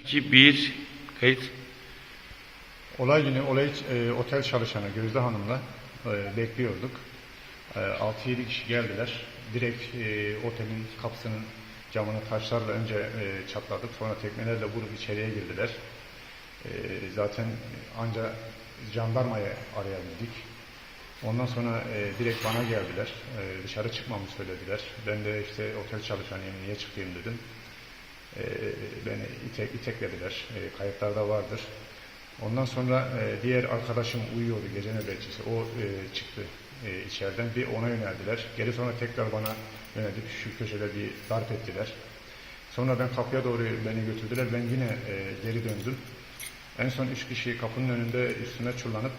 2, 1, kayıt. Olay günü olay e, otel çalışanı Gözde Hanım'la e, bekliyorduk. E, 6-7 kişi geldiler. Direkt e, otelin kapısının camını taşlarla önce e, çatladık. Sonra tekmelerle vurup içeriye girdiler. E, zaten anca jandarmayı arayabildik. Ondan sonra e, direkt bana geldiler. E, dışarı çıkmamı söylediler. Ben de işte otel çalışanıyım niye çıkayım dedim. E, beni itek, iteklediler. E, kayıtlarda vardır. Ondan sonra e, diğer arkadaşım uyuyordu gece nöbetçisi. O e, çıktı e, içeriden. Bir ona yöneldiler. Geri sonra tekrar bana yöneldik. Şu köşede bir darp ettiler. Sonra ben kapıya doğru beni götürdüler. Ben yine e, geri döndüm. En son üç kişi kapının önünde üstüme çullanıp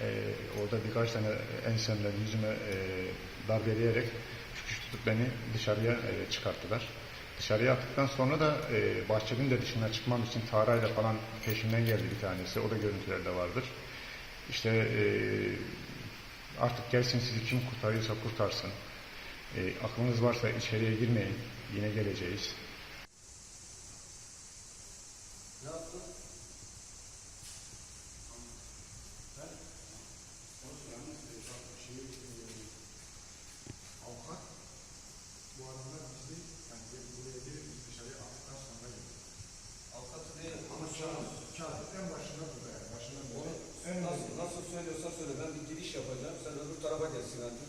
e, orada birkaç tane ensemden yüzüme e, darbeleyerek tutup beni dışarıya e, çıkarttılar. Dışarıya attıktan sonra da e, bahçenin de dışına çıkmam için tarayla falan peşimden geldi bir tanesi. O da görüntülerde vardır. İşte e, artık gelsin sizi kim kurtarıyorsa kurtarsın. E, aklınız varsa içeriye girmeyin. Yine geleceğiz. Çağırdı. En başında burada yani. Başında burada. Onu En nasıl, nasıl söylüyorsa söyle. Ben bir giriş yapacağım. Sen öbür tarafa gelsin artık.